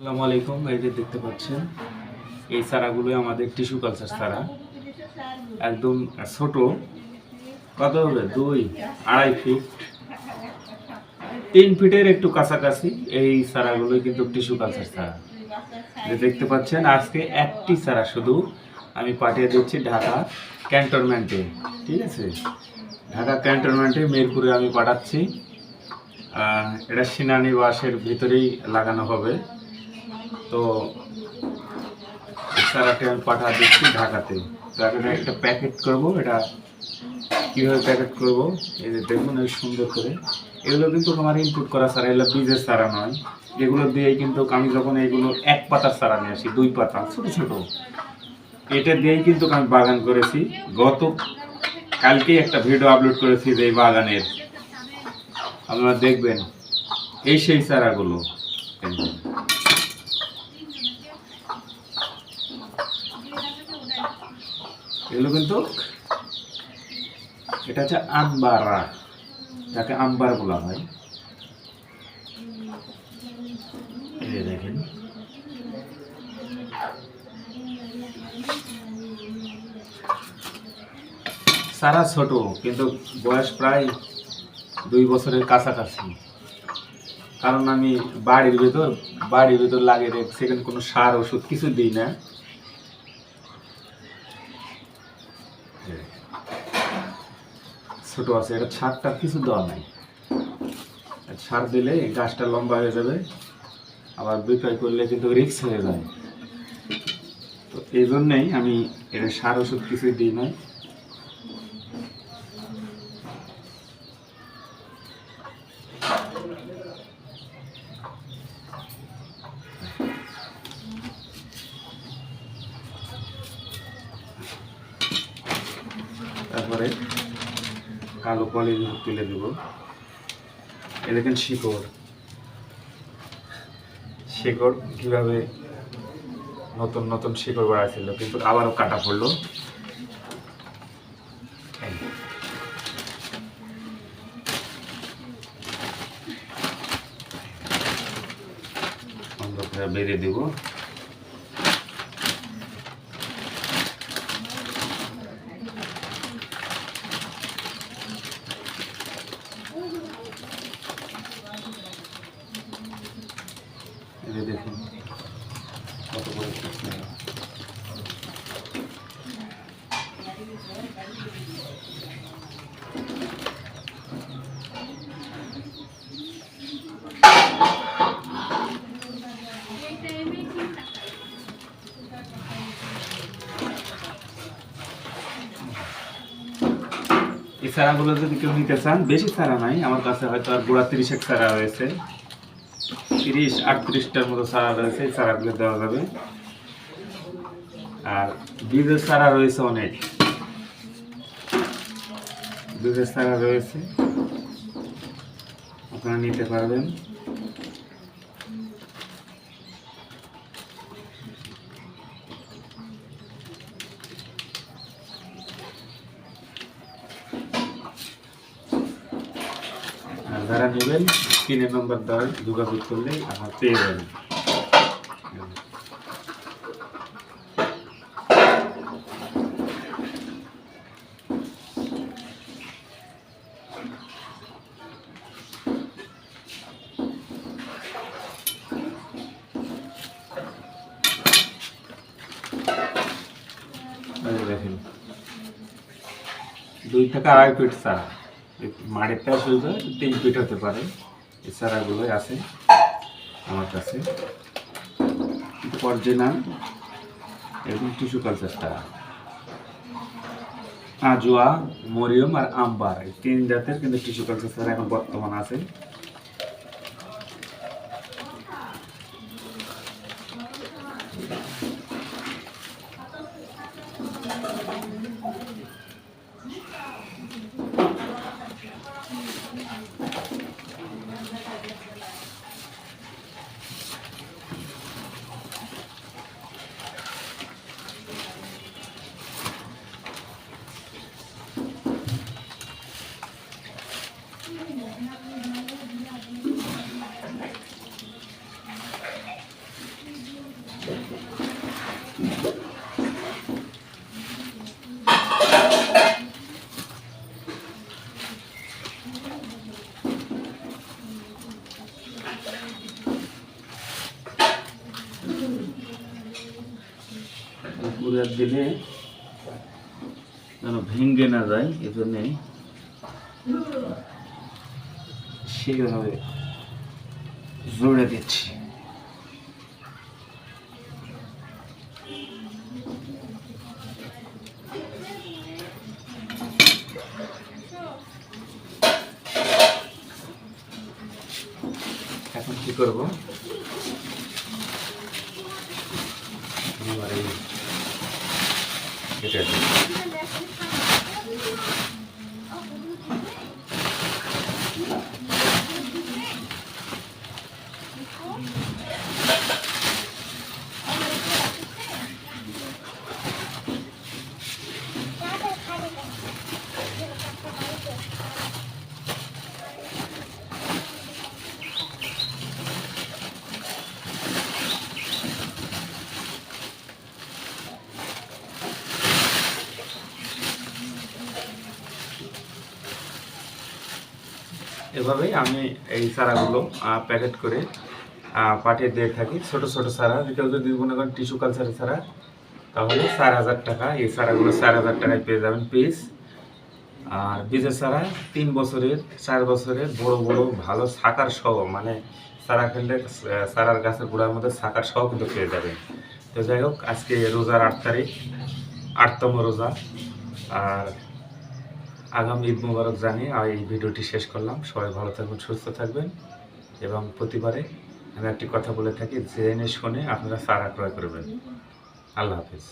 আসসালামু আলাইকুম, এই যে দেখতে পাচ্ছেন, এই চারাগুলো আমাদের টিস্যু কালচার চারা একদম ছোট, কত হবে? দুই, আড়াই ফিট তিন ফিটের একটু কাছাকাছি এই চারাগুলো কিন্তু টিস্যু কালচার চারা দেখতে পাচ্ছেন, আজকে একটি চারা শুধু আমি পাঠিয়ে দিচ্ছি ঢাকা ক্যান্টনমেন্টে, ঠিক আছে? ঢাকা ক্যান্টনমেন্টে মিরপুরে আমি পাঠাচ্ছি। এটা সেনানিবাসের ভিতরেই লাগানো হবে। তো চারাটি আমি পাঠা দিচ্ছি ঢাকাতে। তো এখন একটা প্যাকেট করব, এটা কীভাবে প্যাকেট করব? এই যে দেখুন, এই সুন্দর করে। এগুলো কিন্তু আমার ইনপুট করা সারা এগুলো বীজের চারা নয়। এগুলো দিয়েই কিন্তু আমি যখন এগুলো এক পাতার চারা নিয়ে আসি, দুই পাতা, ছোট ছোট। এটা দিয়েই কিন্তু আমি বাগান করেছি। গত কালকেই একটা ভিডিও আপলোড করেছি যে এই বাগানের। আপনারা দেখবেন, এই সেই চারাগুলো। এগুলো কিন্তু এটা হচ্ছে আম্বারা, যাকে আম্বার বলা হয়। দেখেন। সারা ছোট, কিন্তু বয়স প্রায় দুই বছরের কাছাকাছি। কারণ আমি বাড়ির ভিতর বাড়ির ভিতর লাগিয়ে রেখে সেখানে কোনো সার ওষুধ কিছু দিই না। ছোট আছে, এটা ছাড়টা কিছু দেওয়া নাই। সার দিলে গাছটা লম্বা হয়ে যাবে, আবার বিক্রয় করলে কিন্তু রিক্স হয়ে যায়। তো এই জন্যেই আমি এটা সার ওষুধ কিছুই দিই নাই। তারপরে কালো পলি তুলে দেব। এ দেখেন শিকড়। শিকড় কীভাবে নতুন নতুন শিকড় বাড়াইছিল, কিন্তু আবারও কাটা পড়ল। করে বেরিয়ে দিব এই যে দেখুন কত বড় ফুটছে। এই চারাগুলো যদি কেউ নিতে চান, বেশি চারা নাই, আমার কাছে হয়তো আর গোড়া তিরিশেক চারা রয়েছে। তিরিশ, আটত্রিশটার মতো চারা রয়েছে, এই চারাগুলো দেওয়া যাবে। আর বীজের চারা রয়েছে অনেক। বীজের চারা রয়েছে। আপনারা নিতে পারবেন। যারা নেবেন স্ক্রিনের নম্বর দ্বারা যোগাযোগ করলে আমার পেয়ে যাবেন। দুই থেকে আড়াই ফিট চারা মাড়ের চাষ হয়ে তিন ফিট হতে পারে। এই চারাগুলোই আছে আমার কাছে। কিন্তু অরিজিনাল এরকম টিস্যু কালচার চারা। আজোয়া মরিয়ম আর আম্বার, এই তিন জাতের কিন্তু টিস্যু কালচার চারা এখন বর্তমান আছে। পুরা দিলে যেন ভেঙ্গে না যায় এই জন্যে সেইভাবে জুড়ে দিচ্ছি। এখন কি করব এবার এই এটা দিই। এভাবেই আমি এই চারাগুলো প্যাকেট করে পাঠিয়ে দিয়ে থাকি। ছোট ছোট চারা কেউ যদি মনে করেন টিস্যু কালচারের চারা তাহলে চার হাজার টাকা। এই চারাগুলো চার হাজার টাকায় পেয়ে যাবেন পিস আর বীজের চারা তিন বছরের, চার বছরের বড় বড়, ভালো সাকার সহ মানে চারা খেললে চারার গাছের গোড়ার মধ্যে সাকার সহ কিন্তু পেয়ে যাবেন। তো যাই হোক, আজকে রোজার আট তারিখ, আটতম রোজা। আর আগামী ঈদ মুবারক জানিয়ে আর এই ভিডিওটি শেষ করলাম। সবাই ভালো থাকবেন, সুস্থ থাকবেন এবং প্রতিবারে আমি একটি কথা বলে থাকি, জেনে শুনে আপনারা সারা ক্রয় করবেন। আল্লাহ হাফিজ।